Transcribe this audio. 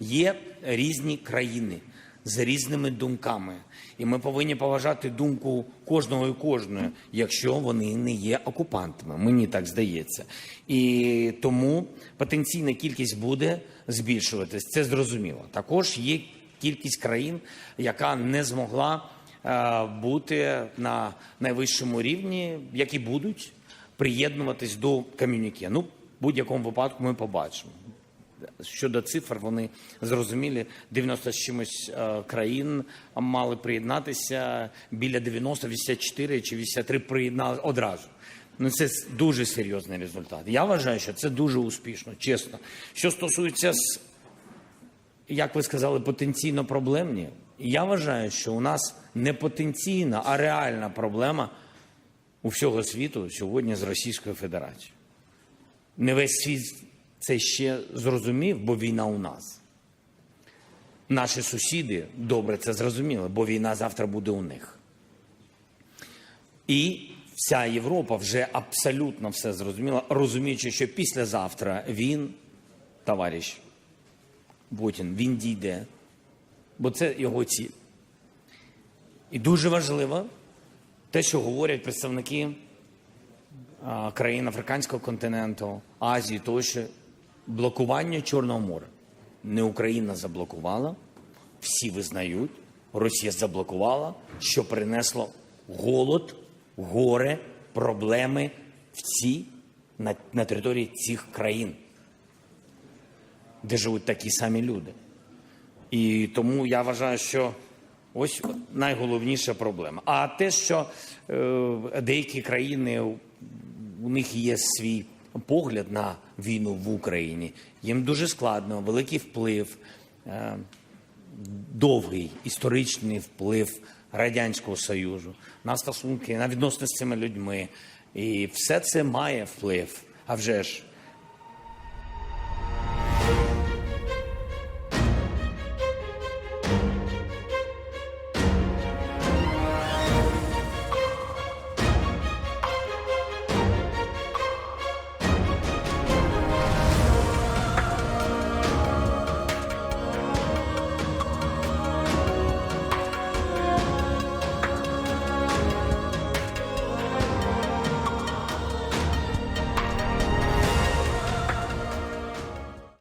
Є різні країни з різними думками, і ми повинні поважати думку кожного і кожної, якщо вони не є окупантами. Мені так здається. І тому потенційна кількість буде збільшуватись. Це зрозуміло. Також є кількість країн, яка не змогла е, бути на найвищому рівні, які будуть приєднуватись до ком'юніке. Ну, в будь-якому випадку ми побачимо. Щодо цифр, вони зрозумілі. 90 з чимось е, країн мали приєднатися. Біля 90, 84 чи 83 приєднали одразу. Ну, це дуже серйозний результат. Я вважаю, що це дуже успішно, чесно. Що стосується, як ви сказали, потенційно проблемні, я вважаю, що у нас не потенційна, а реальна проблема у всього світу сьогодні з Російською Федерацією. Не весь світ це ще зрозумів, бо війна у нас. Наші сусіди добре це зрозуміли, бо війна завтра буде у них. І вся Європа вже абсолютно все зрозуміла, розуміючи, що післязавтра він, товариш Путін, він дійде, бо це його ціль. І дуже важливо те, що говорять представники країн африканського континенту, Азії тощо, блокування Чорного моря. Не Україна заблокувала, всі визнають, Росія заблокувала, що принесло голод, горе, проблеми в ці, на, на території цих країн, де живуть такі самі люди. І тому я вважаю, що ось найголовніша проблема. А те, що е, деякі країни у них є свій погляд на війну в Україні, їм дуже складно, великий вплив, е, довгий історичний вплив Радянського Союзу на стосунки, на відносини з цими людьми. І все це має вплив. А вже ж